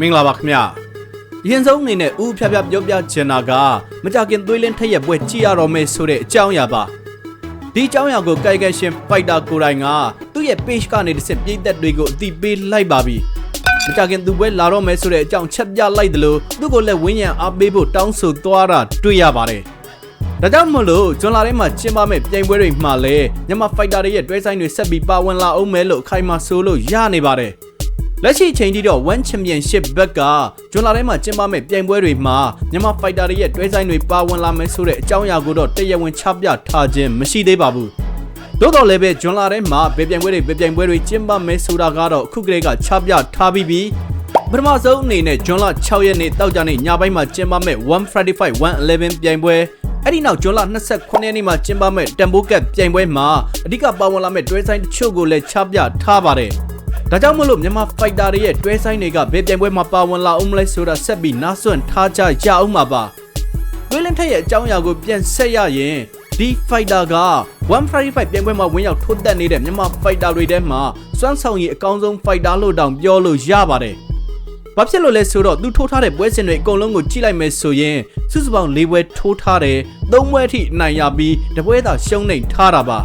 မင်္ဂလာပါခင်ဗျာအရင်ဆုံးအနေနဲ့ဦးဖြားဖြားပြောပြချင်တာကမကြခင်သွေးလင်းထက်ရက်ပွဲကြည့်ရတော့မယ်ဆိုတဲ့အကြောင်းအရာပါဒီအကြောင်းအရာကိုကိုင်ကန်ရှင်ဖိုက်တာကိုယ်တိုင်ကသူ့ရဲ့ page ကနေတစ်ဆက်ပြည်သက်တွေကိုအတိပေးလိုက်ပါပြီမကြခင်သူပွဲလာတော့မယ်ဆိုတဲ့အကြောင်းချက်ပြလိုက်တယ်လို့သူ့ကိုလည်းဝင်းရံအားပေးဖို့တောင်းဆိုသွားတာတွေ့ရပါတယ်ဒါကြောင့်မလို့ဂျွန်လာထဲမှာကျင်းပမဲ့ပြိုင်ပွဲတွေမှာလည်းမြန်မာဖိုက်တာတွေရဲ့တွဲဆိုင်တွေဆက်ပြီးပါဝင်လာအောင်မယ်လို့အခိုင်အမာဆိုလို့ရနေပါတယ်။ လက်ရှိအချိန်ထိတော့ One Championship ဘက်ကဂျွန်လာထဲမှာကျင်းပမဲ့ပြိုင်ပွဲတွေမှာမြန်မာဖိုက်တာတွေရဲ့တွဲဆိုင်တွေပါဝင်လာမယ်ဆိုတဲ့အကြောင်းအရာကိုတော့တရားဝင်ချပြထားခြင်းမရှိသေးပါဘူး။သို့တော်လည်းပဲဂျွန်လာထဲမှာဘယ်ပြိုင်ပွဲတွေဘယ်ပြိုင်ပွဲတွေကျင်းပမယ်ဆိုတာကတော့အခုကလေးကချပြထားပြီးပြီ။ပထမဆုံးအနေနဲ့ဂျွန်လာ6ရက်နေ့တောက်ကြနေ့ညပိုင်းမှာကျင်းပမဲ့135 111ပြိုင်ပွဲအဲ့ဒီနောက်ဂျွန်လ29ရက်နေ့မှာကျင်းပမဲ့တမ်ဘိုကတ်ပြိုင်ပွဲမှာအဓိကပါဝင်လာမဲ့တွဲဆိုင်တချို့ကိုလည်းချပြထားပါတယ်။ ဒါကြောင့်မလို့မြန်မာဖိုက်တာတွေရဲ့တွဲဆိုင်တွေကဘယ်ပြိုင်ပွဲမှာပါဝင်လာအောင်မလဲဆိုတာဆက်ပြီးနားဆွန့်ထားကြရအောင်ပါပါ။တွဲလင်းထက်ရဲ့အကြောင်းအရာကိုပြန်ဆက်ရရင်ဒီဖိုက်တာက135ပြိုင်ပွဲမှာဝင်ရောက်ထိုးတက်နေတဲ့မြန်မာဖိုက်တာတွေထဲမှာစွမ်းဆောင်ရည်အကောင်းဆုံးဖိုက်တာလို့တောင်ပြောလို့ရပါတယ်။ဘာဖြစ်လို့လဲဆိုတော့သူထိုးထားတဲ့ပွဲစဉ်တွေအကုန်လုံးကိုကြည့်လိုက်မယ်ဆိုရင်စုစုပေါင်း၄ပွဲထိုးထားတယ်၃ပွဲအထိအနိုင်ရပြီးတပွဲသာရှုံးနေထားတာပါ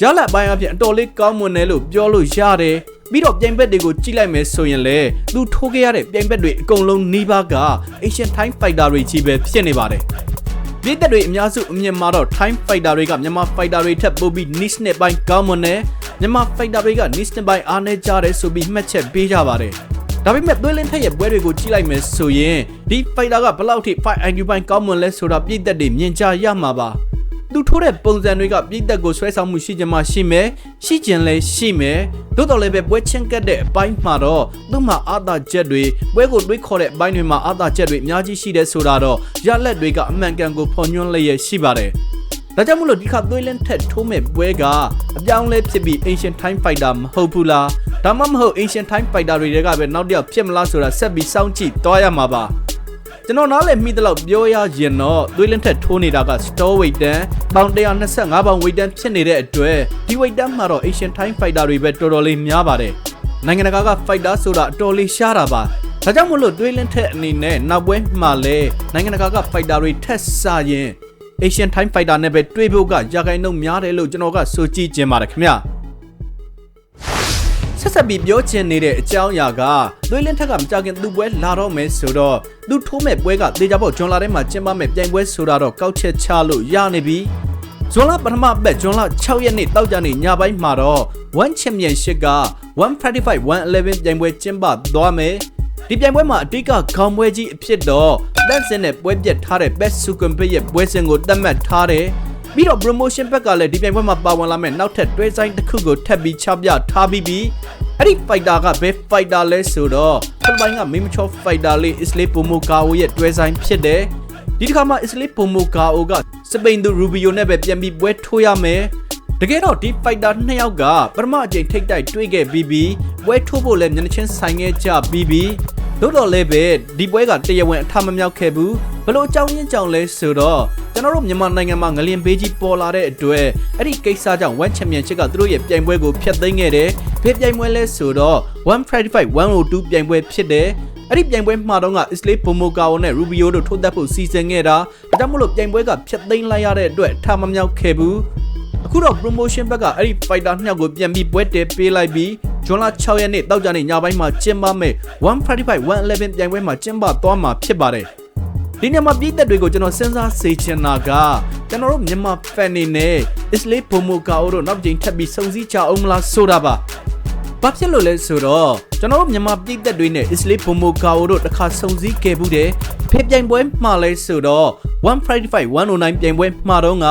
ရလက်ပိုင်းအဖြစ်အတော်လေးကောင်းမွန်တယ်လို့ပြောလို့ရတယ် ပြီးတော့ပြိုင်ဘက်တွေကိုကြည့်လိုက်မယ်ဆိုရင်လေသူထိုးခဲ့ရတဲ့ပြိုင်ဘက်တွေအကုန်လုံးနှီးပါးက Asian Time Fighter တွေကြီးပဲဖြစ်နေပါတယ်ပြည်သက်တွေအများစုအမြင်မှာတော့ Time Fighter တွေကမြန်မာ Fighter တွေထက်ပိုပြီး niche နဲ့ပိုင်းကောင်းမွန်တယ်မြန်မာ Fighter တွေက niche နဲ့ပိုင်းအားနည်းကြတယ်ဆိုပြီးမှတ်ချက်ပေးကြပါတယ်ဒါပေမဲ့သွေးလင်းထက်ရဲ့ပွဲတွေကိုကြည့်လိုက်မယ်ဆိုရင်ဒီဖိုက်တာကဘလောက်ထိ fight IQ ပိုင်းကောင်းမွန်လဲဆိုတာပြည့်သက်တွေမြင်ကြရမှာပါ သူထိုးတဲ့ပုံစံတွေကပြည့်သက်ကိုဆွဲဆောင်မှုရှိချင်မှရှိမယ်ရှိချင်လဲရှိမယ်သို့တော်လည်းပဲပွဲချင်းကတ်တဲ့အပိုင်းမှာတော့သူ့မှာအာသာချက်တွေပွဲကိုတွေးခေါ်တဲ့အပိုင်းတွေမှာအာသာချက်တွေအများကြီးရှိတဲ့ဆိုတာတော့ရလက်တွေကအမှန်ကန်ကိုဖော်ညွှန်းလျက်ရှိပါတယ်ဒါကြောင့်မလို့ဒီခါသွေးလင်းထက်ထိုးမဲ့ပွဲကအပြောင်းလဲဖြစ်ပြီး Ancient Time Fighter မဟုတ်ဘူးလားဒါမှမဟုတ် Ancient Time Fighter တွေကပဲနောက်တစ်ယောက်ဖြစ်မလားဆိုတာဆက်ပြီးစောင့်ကြည့်သွားရမှာပါ ကျွန်တော်နားလည်မိသလောက်ပြောရရင်တော့သွေးလင်းထက်ထိုးနေတာက store weight တန်းပေါင်125ပေါင် weight တန်းဖြစ်နေတဲ့အတွက်ဒီ weight တန်းမှာတော့ Asian Time Fighter တွေပဲတော်တော်လေးများပါတယ်နိုင်ငံတကာက fighter ဆိုတာအတော်လေးရှားတာပါဒါကြောင့်မလို့တွေးလင်းထက်အနေနဲ့နောက်ပွဲမှာလဲနိုင်ငံတကာက fighter တွေထက်စားရင် Asian Time Fighter နဲ့ပဲတွေးဖို့ကရာဂိုင်းနှုန်းများတယ်လို့ကျွန်တော်ကဆိုကြည့်ခြင်းပါတယ်ခင်ဗျာ ဆက်ဆက်ပြီးပြောချင်နေတဲ့အကြောင်းအရာကသွေးလင်းထက်ကမကြခင်သူ့ပွဲလာတော့မယ်ဆိုတော့သူထိုးမဲ့ပွဲကတေချာပေါဂျွန်လာထဲမှာကျင်းပမဲ့ပြိုင်ပွဲဆိုတာတော့ကောက်ချက်ချလို့ရနေပြီဂျွန်လာပထမပတ်ဂျွန်လာ6ရက်နေ့တောက်ကြနေ့ညပိုင်းမှာတော့1 Championship က135 111ပြိုင်ပွဲကျင်းပသွားမယ်ဒီပြိုင်ပွဲမှာအတိတ်ကခေါင်းပွဲကြီးအဖြစ်တော့လက်စင်နဲ့ပွဲပြတ်ထားတဲ့ Best Sukan Pit ရဲ့ပွဲစဉ်ကိုသတ်မှတ်ထားတယ် ပြီးတော့ promotion ဘက်ကလည်းဒီပြိုင်ပွဲမှာပါဝင်လာမဲ့နောက်ထပ်တွဲဆိုင်တစ်ခုကိုထပ်ပြီးချပြထားပြီးပြီအဲ့ဒီ fighter ကဘယ် fighter လဲဆိုတော့ဖိလစ်ပိုင်က Mimicho fighter လေး Isle Pomocao ရဲ့တွဲဆိုင်ဖြစ်တယ်ဒီတစ်ခါမှာ Isle Pomocao ကစပိန်သူ Rubio နဲ့ပဲပြန်ပြီးပွဲထိုးရမယ်တကယ်တော့ဒီ fighter နှစ်ယောက်ကပထမအကြိမ်ထိတ်တိုက်တွေ့ခဲ့ပြီးပြီးပွဲထိုးဖို့လည်းမျက်နှာချင်းဆိုင်ခဲ့ကြပြီးပြီး သို့တော်လည်းပဲဒီပွဲကတရားဝင်အထမမြောက်ခဲ့ဘူးဘလို့အကြောင်းရင်းကြောင့်လဲဆိုတော့ကျွန်တော်တို့မြန်မာနိုင်ငံမှာငလျင်ဘေးကြီးပေါ်လာတဲ့အတွက်အဲ့ဒီကိစ္စကြောင့် One Championship ကသူတို့ရဲ့ပြိုင်ပွဲကိုဖျက်သိမ်းခဲ့တယ်ဖေးပြိုင်ပွဲလဲဆိုတော့135 102ပြိုင်ပွဲဖြစ်တယ်အဲ့ဒီပြိုင်ပွဲမှာတော့က Isle Pomocao နဲ့ Rubio တို့ထိုးသက်ဖို့စီစဉ်ခဲ့တာဒါကြောင့်မလို့ပြိုင်ပွဲကဖျက်သိမ်းလိုက်ရတဲ့အတွက်အထမမြောက်ခဲ့ဘူးအခုတော့ promotion ဘက်ကအဲ့ဒီ fighter နှစ်ယောက်ကိုပြန်ပြီးပွဲတဲပေးလိုက်ပြီး ဂျွန်လ6ရက်နေ့တောက်ကြနေ့ညပိုင်းမှာကျင်းပမဲ့135 111ပြိုင်ပွဲမှာကျင်းပသွားမှာဖြစ်ပါတယ်ဒီညမှာပြည်သက်တွေကိုကျွန်တော်စဉ်းစားစေချင်တာကကျွန်တော်တို့မြန်မာ fan တွေနဲ့ Isle Pomocao တို့နောက်ကြိမ်ထပ်ပြီးစုံစည်းကြအောင်မလားဆိုတာပါဘာဖြစ်လို့လဲဆိုတော့ကျွန်တော်တို့မြန်မာပြည်သက်တွေနဲ့ Isle Pomocao တို့တစ်ခါစုံစည်းခဲ့ဘူးတယ်ဖေးပြိုင်ပွဲမှာလဲဆိုတော့135 109ပြိုင်ပွဲမှာတော့က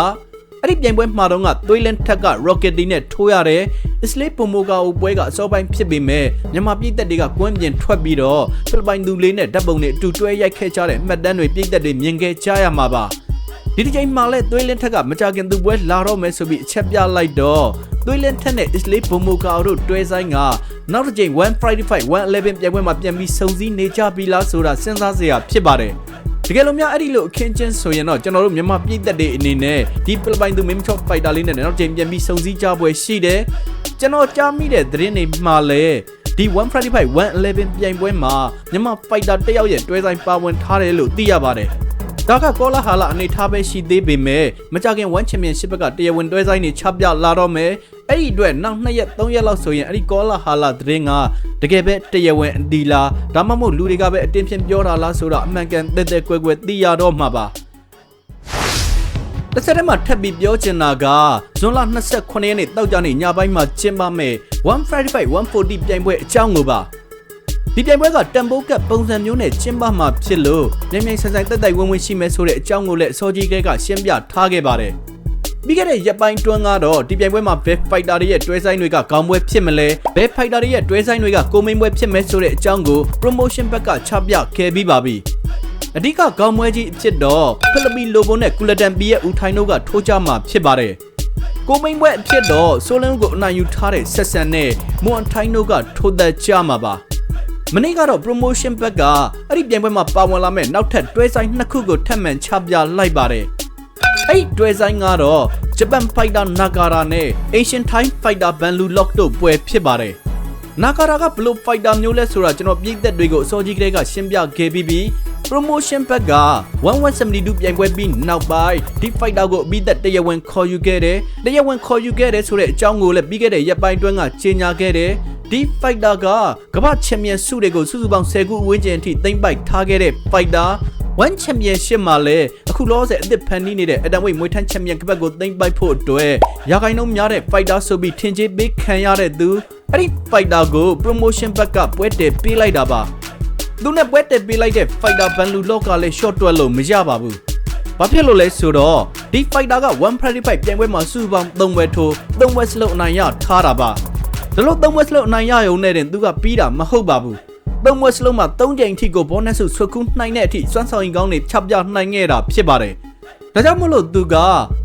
အဲ့ဒီပြိုင်ပွဲမှာတော့ကသွေးလင်းထက်က Rocket နဲ့ထိုးရတယ်။ Isle Pomocao ပွဲကအစောပိုင်းဖြစ်ပေမဲ့မြန်မာပြည်သက်တွေကကွင်းပြင်ထွက်ပြီးတော့ဖိလစ်ပိုင်သူလေးနဲ့ဓာတ်ပုံတွေအတူတွဲရိုက်ခဲ့ကြတဲ့မှတ်တမ်းတွေပြည်သက်တွေမြင်ခဲ့ကြရမှာပါ။ဒီတစ်ချိန်မှာလဲသွေးလင်းထက်ကမကြခင်သူပွဲလာတော့မယ်ဆိုပြီးအချက်ပြလိုက်တော့သွေးလင်းထက်နဲ့ Isle Pomocao တို့တွဲဆိုင်ကနောက်တစ်ချိန်135 111ပြိုင်ပွဲမှာပြန်ပြီးစုံစည်းနေကြပြီလားဆိုတာစဉ်းစားစရာဖြစ်ပါတယ်။ တကယ်လို့များအဲ့ဒီလိုအခင်းချင်းဆိုရင်တော့ကျွန်တော်တို့မြန်မာပြည်သက်တွေအနေနဲ့ဒီဖိလစ်ပိုင်သူမင်းချော့ဖိုက်တာလေးနဲ့နောက်ချိန်ပြန်ပြီးစုံစည်းကြပွဲရှိတယ်ကျွန်တော်ကြားမိတဲ့သတင်းတွေမှာလည်းဒီ1 Friday Fight 111ပြိုင်ပွဲမှာမြန်မာ fighter တစ်ယောက်ရဲ့တွဲဆိုင်ပါဝင်ထားတယ်လို့သိရပါတယ်။ ဒါကကောလာဟာလာအနေထားပဲရှိသေးပေမဲ့မကြခင်1 Championship ကတရားဝင်တွဲဆိုင်နေချပြလာတော့မယ်။အဲ့ဒီအတွက်နောက်2ရက်3ရက်လောက်ဆိုရင်အဲ့ဒီကောလာဟာလာသတင်းကတကယ်ပဲတရားဝင်အဒီလာဒါမှမဟုတ်လူတွေကပဲအတင်းဖြင့်ပြောတာလားဆိုတော့အမှန်ကန်တဲ့တဲ့ကွယ်ကွယ်သိရတော့မှာပါ။တစ်ဆက်တည်းမှာထပ်ပြီးပြောချင်တာကဇွန်လ29ရက်နေ့တောက်ကြနေ့ညပိုင်းမှာကျင်းပမယ်135 140ပြိုင်ပွဲအကြောင်းကိုပါ ဒီပြိုင်ပွဲကတန်ဖိုးကပ်ပုံစံမျိုးနဲ့ကျင်းပမှာဖြစ်လို့မြန်မြန်ဆန်ဆန်တက်တိုက်ဝင်းဝင်းရှိမယ်ဆိုတဲ့အကြောင်းကိုလည်းအစောကြီးကကရှင်းပြထားခဲ့ပါတယ်ပြီးခဲ့တဲ့ရက်ပိုင်းတွန်းကတော့ဒီပြိုင်ပွဲမှာ Best Fighter တွေရဲ့တွဲဆိုင်တွေကကောင်းပွဲဖြစ်မလဲ Best Fighter တွေရဲ့တွဲဆိုင်တွေကကိုမိန်ပွဲဖြစ်မယ်ဆိုတဲ့အကြောင်းကို Promotion ဘက်ကချပြခဲ့ပြီးပါပြီအဓိကကောင်းပွဲကြီးအဖြစ်တော့ဖိလစ်ပင်လိုဘုံနဲ့ကူလတန်ပီရဲ့ဦးထိုင်တို့ကထိုးကြမှာဖြစ်ပါတယ်။ကိုမိန်ပွဲအဖြစ်တော့ဆိုလန်ကိုအနိုင်ယူထားတဲ့ဆက်ဆန်နဲ့မွန်ထိုင်တို့ကထိုးသက်ကြမှာပါ။ မနေ့ကတော့ promotion ဘက်ကအဲ့ဒီပြိုင်ပွဲမှာပါဝင်လာမဲ့နောက်ထပ်တွဲဆိုင်နှစ်ခုကိုထပ်မံချပြလိုက်ပါတယ်။အဲ့ဒီတွဲဆိုင်ကတော့ Japan Fighter Nagara နဲ့ Asian Thai Fighter Banlu Lock တို့ပွဲဖြစ်ပါတယ်။ Nagara ကဘလို့ fighter မျိုးလဲဆိုတာကျွန်တော်ပြည်သက်တွေကိုအစောကြီးကတည်းကရှင်းပြခဲ့ပြီးပြီ promotion ဘက်က1172ပြိုင်ပွဲပြီးနောက်ပိုင်းဒီ fighter ကိုအပြီးသက်တရားဝင်ခေါ်ယူခဲ့တယ်တရားဝင်ခေါ်ယူခဲ့တယ်ဆိုတဲ့အကြောင်းကိုလည်းပြီးခဲ့တဲ့ရက်ပိုင်းတွင်းကကြေညာခဲ့တယ် ဒီ fighter ကကမ္ဘာချန်ပီယံဆုတွေကိုစုစုပေါင်း10ခုအဝန်းကျင်အထိသိမ်းပိုက်ထားခဲ့တဲ့ fighter one championship မှာလည်းအခုလောဆယ်အသစ်ဖန်တီးနေတဲ့အတန်ဝိတ်မွေးထန်းချန်ပီယံကပတ်ကိုသိမ်းပိုက်ဖို့အတွက်ရာခိုင်နှုန်းများတဲ့ fighter ဆိုပြီးထင်ကြေးပေးခံရတဲ့သူအဲ့ဒီ fighter ကို promotion ဘက်ကပွဲတည်ပေးလိုက်တာပါသူနဲ့ပွဲတက်ပေးလိုက်တဲ့ fighter ဘန်လူလော့ကလည်း short တွက်လို့မရပါဘူး။ဘာဖြစ်လို့လဲဆိုတော့ဒီ fighter က135ပြိုင်ပွဲမှာစုပေါင်း3ဝက်ထိုး3ဝက်စလုံးအနိုင်ရထားတာပါ။ ဒါလို့3ဝက်စလုံးအနိုင်ရရုံနဲ့တင်သူကပြီးတာမဟုတ်ပါဘူး။3ဝက်စလုံးမှာ3ကြိမ်အထိကို bonus ဆုဆွတ်ကူးနိုင်တဲ့အထိစွမ်းဆောင်ရင်ကောင်းနေချပြနိုင်ခဲ့တာဖြစ်ပါတယ်။ဒါကြောင့်မလို့သူက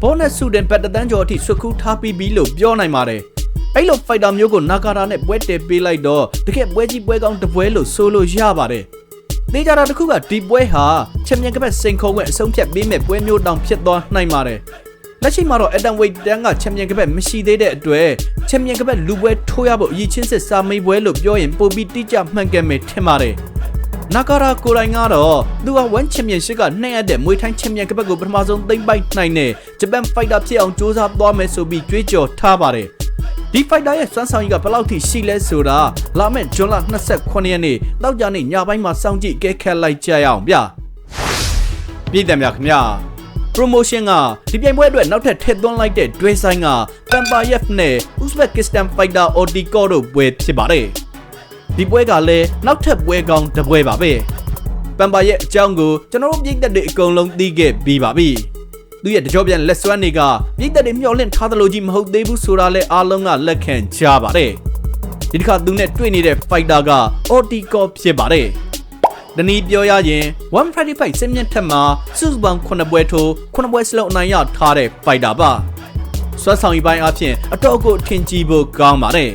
bonus ဆုတင်ပတ်တန်းကျော်အထိဆွတ်ကူးထားပြီးပြီလို့ပြောနိုင်ပါတယ်။အဲ့လို fighter မျိုးကိုနာကာတာနဲ့ပွဲတည်ပေးလိုက်တော့တကယ်ပွဲကြီးပွဲကောင်းတပွဲလို့ဆိုလို့ရပါတယ်။သေးကြတာတစ်ခုကဒီပွဲဟာချန်ပီယံကပတ်စိန်ခုံွက်အဆုံးဖြတ်ပေးမဲ့ပွဲမျိုးတောင်ဖြစ်သွားနိုင်ပါတယ်။ လက်ရှိမှာတော့ Adam Wade တန်းကချန်ပီယံကပတ်မရှိသေးတဲ့အတွက်ချန်ပီယံကပတ်လူပွဲထိုးရဖို့အရေးချင်းစစ်စာမေးပွဲလို့ပြောရင်ပိုပြီးတိကျမှန်ကန်မယ်ထင်ပါတယ်။နာကာရာကိုရိုင်းကတော့သူက1ချန်ပီယံရှစ်ကနှိမ့်အပ်တဲ့မွေထိုင်းချန်ပီယံကပတ်ကိုပထမဆုံးသိမ်းပိုက်နိုင်တဲ့ဂျပန်ဖိုက်တာဖြစ်အောင်စ조사သွားမယ်ဆိုပြီးကြွေးကြော်ထားပါတယ်။ဒီ fighter ရဲ့စွမ်းဆောင်ရည်ကဘယ်လောက်ထိရှိလဲဆိုတာလာမယ့်ဇွန်လ29ရက်နေ့တောက်ကြနေ့ညပိုင်းမှာစောင့်ကြည့်ကဲခတ်လိုက်ကြရအောင်ဗျပြည်တယ်များခင်ဗျာ promotion ကဒီပြိုင်ပွဲအတွက်နောက်ထပ်ထည့်သွင်းလိုက်တဲ့တွဲဆိုင်က Pampayev နဲ့ Uzbekistan fighter Otikor တို့ပွဲဖြစ်ပါတယ်ဒီပွဲကလည်းနောက်ထပ်ပွဲကောင်းတစ်ပွဲပါပဲပန်ပါရဲ့အကြောင်းကိုကျွန်တော်တို့ပြည်သက်တွေအကုန်လုံးသိခဲ့ပြီးပါပြီသူရဲ့တကြောပြန်လက်စွမ်းတွေကပြည်သက်တွေမျှော်လင့်ထားသလိုကြီးမဟုတ်သေးဘူးဆိုတာလဲအားလုံးကလက်ခံကြပါတယ်ဒီတစ်ခါသူနဲ့တွေ့နေတဲ့ fighter က Otikor ဖြစ်ပါတယ် တနည်းပြောရရင်135စစ်မျက်ထက်မှာစုစုပေါင်း9ပွဲထိုး9ပွဲစလုံးအနိုင်ရထားတဲ့ fighter ပါစွမ်းဆောင်ရည်ပိုင်းအဖြစ်အတော့ကိုထင်ကြီးဖို့ကောင်းပါတယ်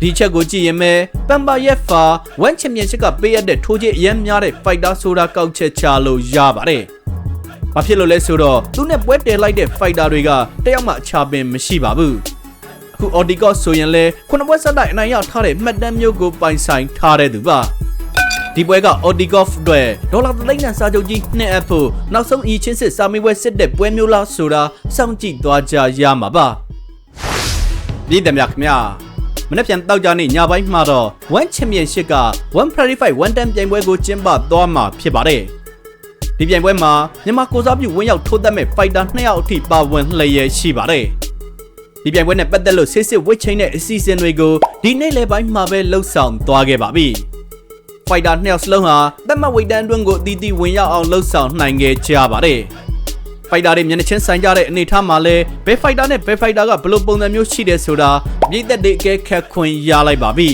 ဒီချက်ကိုကြည့်ရင်ပဲပမ်ပါရက်ဖာ1ချန်ပီယံရှစ်ကပေးရတဲ့ထိုးချစ်အရင်များတဲ့ fighter ဆိုတာကောက်ချက်ချလို့ရပါတယ်။ဘာဖြစ်လို့လဲဆိုတော့သူနဲ့ပွဲတယ်လိုက်တဲ့ fighter တွေကတယောက်မှအခြားပင်မရှိပါဘူး။အခု Odicos ဆိုရင်လဲခုနှစ်ပွဲဆက်တိုက်အနိုင်ရထားတဲ့မှတ်တမ်းမျိုးကိုပိုင်ဆိုင်ထားတဲ့သူပါ။ ဒီပွဲက Odikov အတွက်ဒေါ်လာသိန်းနဲ့စာချုပ်ကြီးနှစ်အပ်ဖို့နောက်ဆုံးအချင်းစစ်စာမေးပွဲစစ်တဲ့ပွဲမျိုးလားဆိုတာစောင့်ကြည့်သွားကြရမှာပါ။ပြည်တယ်မြခင်ဗျာမနေ့ပြန်တောက်ကြနေ့ညပိုင်းမှာတော့1 Championship က135 one time ပြိုင်ပွဲကိုကျင်းပသွားမှာဖြစ်ပါတယ်။ဒီပြိုင်ပွဲမှာမြန်မာကိုစားပြုဝင်းရောက်ထိုးသက်မဲ့ဖိုက်တာ2ယောက်အထိပါဝင်လျက်ရှိပါတယ်ဒီပြိုင်ပွဲနဲ့ပတ်သက်လို့ဆေးစစ်ဝစ်ချင်းတဲ့အစီအစဉ်တွေကိုဒီနေ့လယ်ပိုင်းမှာပဲလှုပ်ဆောင်သွားခဲ့ပါပြီ။ ဖိုက်တာနှစ်ယောက်စလုံးဟာတက်မတ်ဝိတ်တန်းအတွင်းကိုအတီးတီးဝင်ရောက်အောင်လှုပ်ဆောင်နိုင်ခဲ့ကြပါတယ်။ဖိုက်တာတွေမျက်နှာချင်းဆိုင်ကြတဲ့အနေအထားမှာလဲဘယ်ဖိုက်တာနဲ့ဘယ်ဖိုက်တာကဘယ်လိုပုံစံမျိုးရှိတယ်ဆိုတာပြည်သက်တွေအကဲခတ်ခွင့်ရလိုက်ပါပြီ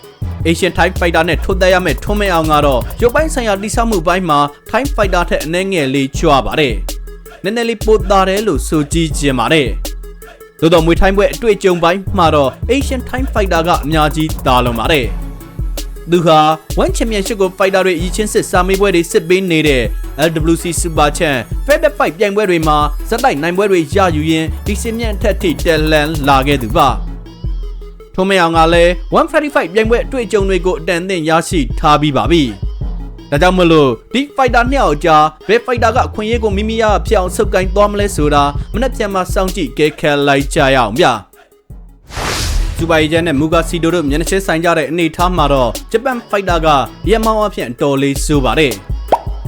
။ Asian Type Fighter နဲ့ထိုးသက်ရမယ့်ထွန်းမဲအောင်ကတော့ရုပ်ပိုင်းဆိုင်ရာတိစောက်မှုပိုင်းမှာ Type Fighter ထက်အနည်းငယ်လေးကျွာပါတယ်။နည်းနည်းလေးပိုသားတယ်လို့ဆိုကြည့်ခြင်းပါတယ်။သို့တော်မွေထိုင်းပွဲအတွေ့အကြုံပိုင်းမှာတော့ Asian Type Fighter ကအများကြီးတာလွန်ပါတယ်။ သူဟာ One Championship ကို Fighter တွေအချင်းစစ်စာမေးပွဲတွေစစ်ပေးနေတဲ့ LWC Super Champ Feather Fight ပြိုင်ပွဲတွေမှာဇက်တိုက်နိုင်ပွဲတွေရယူရင်းဒီစင်မြန့်ထက်ထိတက်လန်လာခဲ့သူပါ။ထုံးမအောင်ကလည်း135ပြိုင်ပွဲအတွေ့အကြုံတွေကိုအတန်အသင့်ရရှိထားပြီးပါပြီဒါကြောင့်မလို့ဒီဖိုက်တာနှစ်ယောက်ကြားဘယ်ဖိုက်တာကအခွင့်အရေးကိုမိမိရဖြစ်အောင်ဆုပ်ကိုင်းသွားမလဲဆိုတာမနေ့ပြန်မှာစောင့်ကြည့်ကဲခဲလိုက်ကြရအောင်ဗျာ စူပါရီဂျန်နဲ့မူဂါစီဒိုတို့မျက်နှာချင်းဆိုင်ကြတဲ့အနေအထားမှာတော့ဂျပန်ဖိုက်တာကရမောင်းအဖြစ်အတော်လေးဆိုပါတယ်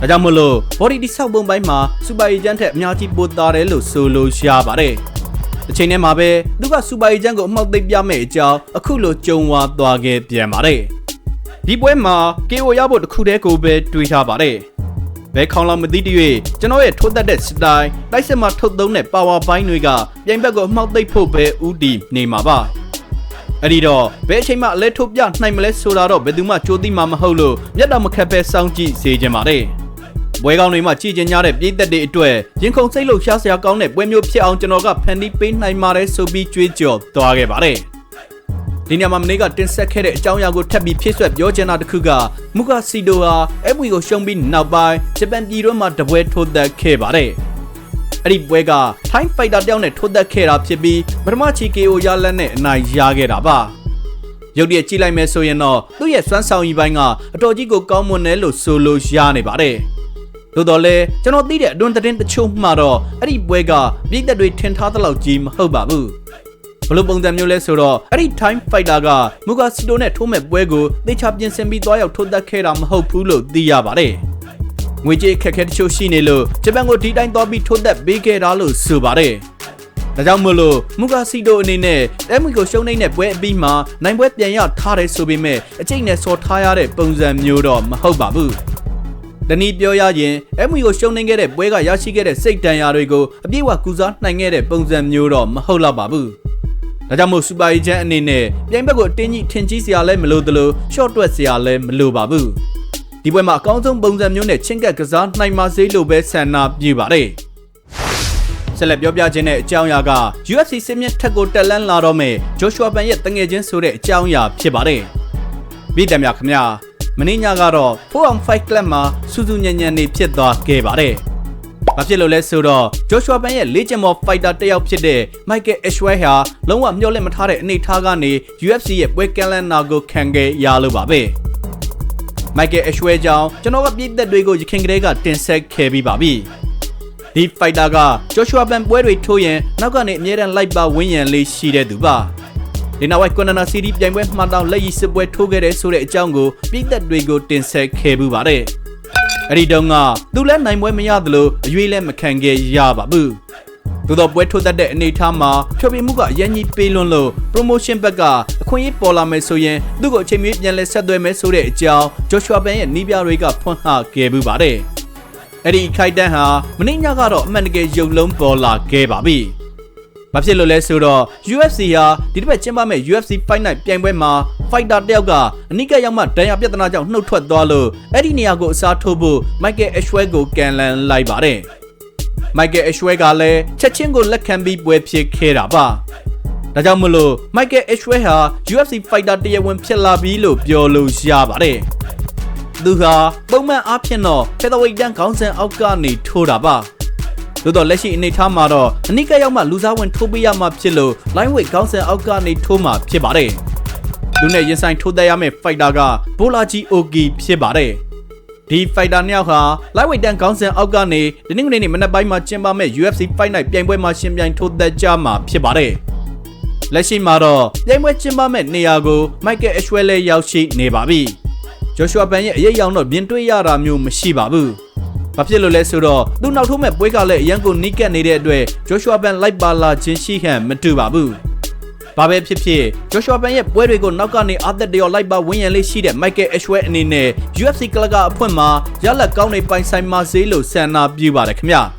ဒါကြောင့်မလို့ body တိဆောက်ပုံပိုင်းမှာစူပါရီဂျန်ထက်အများကြီးပိုသားတယ်လို့ဆိုလို့ရပါတယ်။တစ်ချိန်တည်းမှာပဲသူကစူပါရီဂျန်ကိုအမှောက်သိပ်ပြမဲ့အကြောင်းအခုလိုကြုံဝါသွားခဲ့ပြန်ပါတယ်။ဒီပွဲမှာ KO ရဖို့တစ်ခုတည်းကိုပဲတွေးထားပါတယ်။ဘဲခေါင်းလောက်မသိတ၍ကျွန်တော်ရဲ့ထိုးသက်တဲ့စတိုင်တိုက်စစ်မှာထုတ်သုံးတဲ့ power ဘိုင်းတွေကပြိုင်ဘက်ကိုအမှောက်သိပ်ဖို့ပဲဥတီနေမှာပါ။ အဲ့ဒီတော့ဘယ်အချိန်မှအလဲထုတ်ပြနိုင်မလဲဆိုတာတော့ဘယ်သူမှကြိုးသိမှာမဟုတ်လို့မျက်တော်မခက်ပဲစောင့်ကြည့်စေချင်ပါတယ်။ပွဲကောင်းတွေမှာကြည်ကျင်ကြတဲ့ပြည်သက်တွေအတွက်ရင်ခုန်စိတ်လို့ရှားစရာကောင်းတဲ့ပွဲမျိုးဖြစ်အောင်ကျွန်တော်ကဖန်တီးပေးနိုင်ပါတယ်ဆိုပြီးကြွေးကြော်သွားခဲ့ပါတယ်။ဒီညမှာမနေ့ကတင်ဆက်ခဲ့တဲ့အကြောင်းအရာကိုထပ်ပြီးဖြည့်ဆွက်ပြောချင်တာတစ်ခုကမူကာစီဒိုဟာအက်ဘွီကိုရှုံးပြီးနောက်ပိုင်းဂျပန်ပြည်တွင်းမှာတပွဲထိုးသက်ခဲ့ပါတယ်။ အဲ့ဒီပွဲကထိုင်းဖိုက်တာတယောက်နဲ့ထိုးသက်ခဲ့တာဖြစ်ပြီးပထမချီ KO ရလက်နဲ့အနိုင်ရခဲ့တာပါ။ရုပ်တရက်ကြည့်လိုက်မယ်ဆိုရင်တော့သူ့ရဲ့စွမ်းဆောင်ရည်ပိုင်းကအတော်ကြီးကိုကောင်းမွန်တယ်လို့ဆိုလို့ရနေပါတယ်။သို့တော်လဲကျွန်တော်သိတဲ့အတွန်းသတင်းတချို့မှတော့အဲ့ဒီပွဲကပြည်သက်တွေထင်ထားသလောက်ကြီးမဟုတ်ပါဘူးဘလို့ပုံစံမျိုးလဲဆိုတော့အဲ့ဒီ time fighter ကမူဂါစီတိုနဲ့ထိုးမဲ့ပွဲကိုသေချာပြင်ဆင်ပြီးသွားရောက်ထိုးသက်ခဲ့တာမဟုတ်ဘူးလို့သိရပါတယ် ငွေကြေးခက်ခဲတချို့ရှိနေလို့ဂျပန်ကိုဒီတိုင်းသွားပြီးထိုးသက်ပေးခဲ့တာလို့ဆိုပါတယ်ဒါကြောင့်မို့လို့မူဂါစီတိုအနေနဲ့အဲမီကိုရှုံးနေတဲ့ပွဲအပြီးမှာနိုင်ပွဲပြန်ရထားတယ်ဆိုပေမဲ့အကျိတ်နဲ့ဆော်ထားရတဲ့ပုံစံမျိုးတော့မဟုတ်ပါဘူး။တနည်းပြောရရင်အမွေကိုရှုံးနေခဲ့တဲ့ပွဲကရရှိခဲ့တဲ့စိတ်တန်ရာတွေကိုအပြည့်အဝကုစားနိုင်ခဲ့တဲ့ပုံစံမျိုးတော့မဟုတ်တော့ပါဘူး။ဒါကြောင့်မို့စူပါရီချန်အနေနဲ့ပြိုင်ဘက်ကိုအတင်းကြီးထင်ကြီးစရာလည်းမလိုသလိုရှော့တွက်စရာလည်းမလိုပါဘူး။ ဒီပွဲမှာအကောင်းဆုံးပုံစံမျိုးနဲ့ချင်းကပ်ကစားနိုင်ပါစေလို့ပဲဆန္ဒပြုပါတယ်။ဆက်လက်ပြောပြခြင်းတဲ့အကြောင်းအရာက UFC စစ်မြစ်ထက်ကိုတက်လန်းလာတော့မယ်ဂျိုရှွာပန်ရဲ့တငယ်ချင်းဆိုတဲ့အကြောင်းအရာဖြစ်ပါတယ်။ပြည်တယ်များခင်ဗျာမင်းညကတော့4 on 5 club မှာစူးစူးညံ့ညံ့နေဖြစ်သွားခဲ့ပါတယ်။ဘာဖြစ်လို့လဲဆိုတော့ဂျိုရှွာပန်ရဲ့လေ့ကျင့်မော်ဖိုက်တာတစ်ယောက်ဖြစ်တဲ့မိုက်ကယ်အရှဝဲဟာလုံးဝမျှော်လင့်မထားတဲ့အနေအထားကနေ UFC ရဲ့ပွဲကလန်နာကိုခံခဲ့ရလို့ပါပဲ။ မိုက်ကယ်အရှဝဲကြောင့်ကျွန်တော်ကပြည်သက်တွေကိုရခင်ကလေးကတင်ဆက်ခဲ့ပြီးပါပြီ။ဒီဖိုက်တာကဂျိုရှွာပန်ပွဲတွေထိုးရင်နောက်ကနေအမြဲတမ်းလိုက်ပါဝင်းရံလေးရှိတဲ့သူပါ။ဒီနောက်ဝိုက်ကွန်နာစီတီပြိုင်ပွဲမှန်တောင်လက်ရည်စစ်ပွဲထိုးခဲ့တဲ့ဆိုတဲ့အကြောင်းကိုပြည်သက်တွေကိုတင်ဆက်ခဲ့မှုပါတယ်။အဲ့ဒီတုန်းကသူလည်းနိုင်ပွဲမရသလိုအရွေးလည်းမခံခဲ့ရပါဘူး။ သို့တော့ပွဲထိုးတတ်တဲ့အနေအထားမှာဖြောပြမှုကအရင်ကြီးပေးလွန်းလို့ promotion ဘက်ကအခွင့်အရေးပေါ်လာမယ်ဆိုရင်သူ့ကိုအချိန်မီပြန်လဲဆက်သွဲမယ်ဆိုတဲ့အကြောင်း Joshua Ben ရဲ့နီးပြတွေကဖွင့်ဟခဲ့မှုပါတယ်။အဲ့ဒီခိုက်တန်းဟာမင်းညကတော့အမှန်တကယ်ရုပ်လုံးပေါ်လာခဲ့ပါပြီ။ဘာဖြစ်လို့လဲဆိုတော့ UFC ဟာဒီတစ်ပတ်ကျင်းပမဲ့ UFC Fight Night ပြိုင်ပွဲမှာ fighter တယောက်ကအနိကရောက်မှဒဏ်ရာပြဿနာကြောင့်နှုတ်ထွက်သွားလို့အဲ့ဒီနေရာကိုအစားထိုးဖို့ Michael Ashwell ကိုကန်လန်လိုက်ပါတယ်။ Michael Ashwell ကလည်းချက်ချင်းကိုလက်ခံပြီးပွဲဖြစ်ခဲ့တာပါ။ဒါကြောင့်မလို့ Michael Ashwell ဟာ UFC fighter တရားဝင်ဖြစ်လာပြီလို့ပြောလို့ရပါတယ်။သူဟာပုံမှန်အားဖြင့်တော့ featherweight တန်းခေါင်းစဉ်အောက်ကနေထိုးတာပါ။သို့တော့လက်ရှိအနေအထားမှာတော့အနိကရောက်မှလူစားဝင်ထိုးပေးရမှာဖြစ်လို့ line weight ခေါင်းစဉ်အောက်ကနေထိုးမှာဖြစ်ပါတယ်။လူနဲ့ရင်ဆိုင်ထိုးသက်ရမယ့် fighter ကဘိုလာဂျီအိုကီဖြစ်ပါတယ်။ ဒီဖိုက်တာနှစ်ယောက်ဟာ lightweight တန်းခေါင်းစဉ်အောက်ကနေဒီနေ့နေ့မနက်ပိုင်းမှာကျင်းပမဲ့ UFC Fight Night ပြိုင်ပွဲမှာရှင်ပြိုင်ထိုးသက်ကြမှာဖြစ်ပါတယ်။လက်ရှိမှာတော့ပြိုင်ပွဲကျင်းပမဲ့နေရာကို Michael Ashwell ရောက်ရှိနေပါပြီ။ Joshua Ban ရဲ့အရေးအယောင်တော့မြင်တွေ့ရတာမျိုးမရှိပါဘူး။။ဘာဖြစ်လို့လဲဆိုတော့သူနောက်ထိုးမဲ့ပွဲကလည်းအရန်ကိုနီးကပ်နေတဲ့အတွက်ဂျိုရှွာပန်လိုက်ပါလာခြင်းရှိဟန်မတူပါဘူး။ ဘာပဲဖြစ်ဖြစ်ဂျိုရှွာပန်ရဲ့ပွဲတွေကိုနောက်ကနေအာသက်တရောလိုက်ပါဝင်းရံလေးရှိတဲ့မိုက်ကယ်အရှဝဲအနေနဲ့ UFC ကလကအဖွင့်မှာရလက်ကောင်းနေပိုင်ဆိုင်မှာစေးလို့ဆန္ဒပြုပါတယ်ခင်ဗျာ။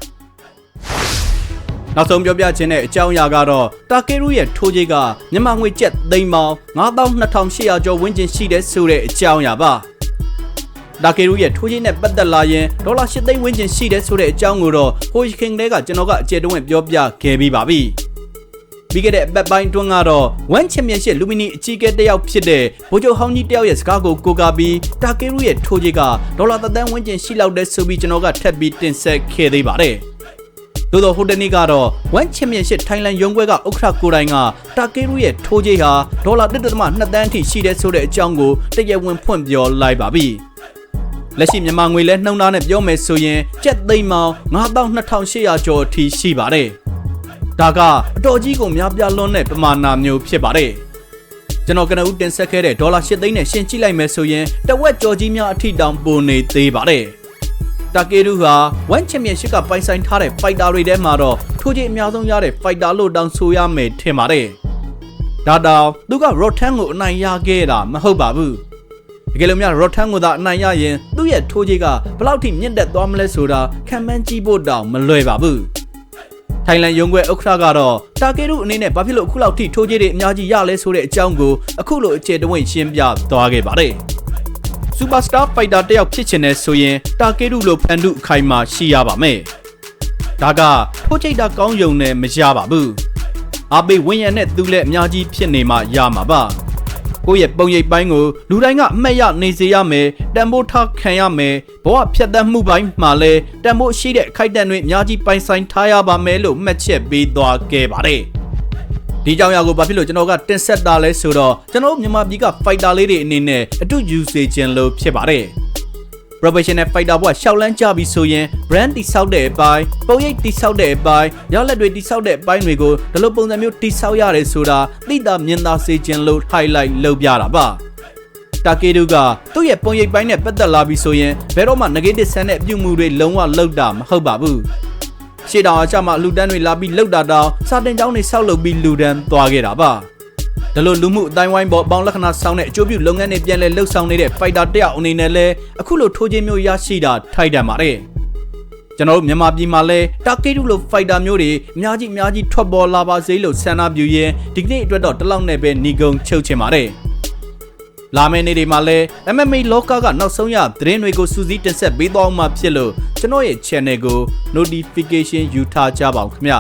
နောက်ဆုံးပြောပြခြင်းတဲ့အကြောင်းအရာကတော့တာကေရူရဲ့ထိုးကြီးကမြန်မာငွေကျပ်သိန်းပေါင်း92,800ကျော်ဝန်းကျင်ရှိတဲ့ဆိုတဲ့အကြောင်းအရာပါ။ဒါကေရူရဲ့ထိုးချင်းနဲ့ပတ်သက်လာရင်ဒေါ်လာ၈သိန်းဝန်းကျင်ရှိတဲ့ဆိုတဲ့အကြောင်းကိုတော့ဟိုခင်တဲကကျွန်တော်ကအကျေတုံးဝင်ပြောပြခဲ့ပြီးပါပြီ ပြီးခဲ့တဲ့အပတ်ပိုင်းတွန်းကတော့1 Championship လူမီနီအကြီးအကဲတစ်ယောက်ဖြစ်တဲ့ဗိုလ်ချုပ်ဟောင်းကြီးတစ်ယောက်ရဲ့စကားကိုကိုးကားပြီးတာကေရူရဲ့ထိုးကြီးကဒေါ်လာသန်းဝန်းကျင်ရှိလောက်တဲ့ဆိုပြီးကျွန်တော်ကထပ်ပြီးတင်ဆက်ခဲ့သေးပါတယ်။သိသို့သောဟိုတနေ့ကတော့ဝမ်ချန်ပီယံရှစ်ထိုင်းလန်ရုံးခွဲကဥက္ကဋ္ဌကိုတိုင်ကတာကေရူရဲ့ထိုးကြေးဟာဒေါ်လာ1.2တန်းအထိရှိတဲ့ဆိုတဲ့အကြောင်းကိုတရားဝင်ဖွင့်ပြောလိုက်ပါပြီ။လက်ရှိမြန်မာငွေလဲနှုန်းသားနဲ့ပြောမယ်ဆိုရင်ကျပ်သိန်းပေါင်း92,800ကျော်အထိရှိပါတယ်။ ဒါကအတော်ကြီးကိုများပြားလွန်းတဲ့ပမာဏမျိုးဖြစ်ပါတယ်။ကျွန်တော်ကနဦးတင်ဆက်ခဲ့တဲ့ဒေါ်လာ8သိန်းနဲ့ရှင်းကြည့်လိုက်မယ်ဆိုရင်တဝက်ကျော်ကြီးများအထိတောင်ပိုနေသေးပါတယ်။တာကေရူဟာဝမ်ချန်ပီယံရှစ်ကပိုင်ဆိုင်ထားတဲ့ဖိုက်တာတွေထဲမှာတော့ထိုးကြီးအများဆုံးရတဲ့ဖိုက်တာလို့တောင်ဆိုရမယ်ထင်ပါတယ်။ဒါတောင်သူကရော့ထန်ကိုအနိုင်ရခဲ့တာမဟုတ်ပါဘူး။တကယ်လို့များရော့ထန်ကိုသာအနိုင်ရရင်သူ့ရဲ့ထိုးကြီးကဘလောက်ထိမြင့်တက်သွားမလဲဆိုတာခံမှန်းကြည့်ဖို့တောင်မလွယ်ပါဘူး။ ထိုင်လန်ရုံးခွဲဥက္ကဋ္ဌကတော့တာကေရုအနေနဲ့ဘာဖြစ်လို့အခုလောက်ထိထိုးကြီးတွေအများကြီးရလဲဆိုတဲ့အကြောင်းကိုအခုလိုအခြေတဝင့်ရှင်းပြသွားခဲ့ပါတယ်။စူပါစတာဖိုက်တာတယောက်ဖြစ်ချင်တဲ့ဆိုရင်တာကေရုလိုဖန်တုအခိုင်မာရှိရပါမယ်။ဒါကထိုးချိတ်တာကောင်းယုံနဲ့မရပါဘူး။အဘေဝင်းရံနဲ့သူလည်းအများကြီးဖြစ်နေမှရမှာပါ။ ကိုယ့်ရဲ့ပုံရိပ်ပိုင်းကိုလူတိုင်းကအမှတ်ရနေစေရမယ်တန်ဖိုးထားခံရမယ်ဘဝဖြတ်သန်းမှုပိုင်းမှာလည်းတန်ဖိုးရှိတဲ့အခိုက်အတန့်တွေအများကြီးပိုင်ဆိုင်ထားရပါမယ်လို့မှတ်ချက်ပေးသွားခဲ့ပါတယ်ဒီကြောင်ရကိုဘာဖြစ်လို့ကျွန်တော်ကတင်ဆက်တာလဲဆိုတော့ကျွန်တော်မြန်မာပြည်က fighter လေးတွေအနေနဲ့အတူယူစေခြင်းလို့ဖြစ်ပါတယ် professional fighter ဘွားရှောက်လန်းကြပြီဆိုရင် brand တိဆောက်တဲ့အပိုင်းပုံရိပ်တိဆောက်တဲ့အပိုင်းရလက်တွေတိဆောက်တဲ့အပိုင်းတွေကိုဒီလိုပုံစံမျိုးတိဆောက်ရတယ်ဆိုတာသိတာမြင်သာစေခြင်းလို့ highlight လုပ်ပြတာပါတာကေဒူကသူ့ရဲ့ပုံရိပ်ပိုင်းနဲ့ပတ်သက်လာပြီဆိုရင်ဘယ်တော့မှ negative ဆန်တဲ့အပြုတ်မှုတွေလုံးဝလောက်တာမဟုတ်ပါဘူးရှေ့တောင်အချမှာလူတန်းတွေလာပြီးလှုပ်တာတောင်စာတင်ကျောင်းတွေဆောက်လုပ်ပြီးလူတန်းသွားခဲ့တာပါ ဒါလိုလူမှုအတိုင်းဝိုင်းပေါ်အပေါင်းလက္ခဏာဆောင်တဲ့အကျိုးပြုလုပ်ငန်းတွေပြန်လဲလှုပ်ဆောင်နေတဲ့ fighter တယောက်အနေနဲ့လဲအခုလိုထိုးချင်းမျိုးရရှိတာထိုက်တန်ပါတယ်ကျွန်တော်တို့မြန်မာပြည်မှာလဲတာကေတုလို fighter မျိုးတွေအများကြီးအများကြီးထွက်ပေါ်လာပါစေလို့ဆန္ဒပြုရင်းဒီကနေ့အတွက်တော့တလောက်နဲ့ပဲညီကုံချုပ်ချင်ပါတယ်လာမယ့်နေ့တွေမှာလဲ MMA လောကကနောက်ဆုံးရသတင်းတွေကိုစူးစီးတင်ဆက်ပေးသွားမှာဖြစ်လို့ကျွန်တော်ရဲ့ channel ကို notification ယူထားကြပါဦးခင်ဗျာ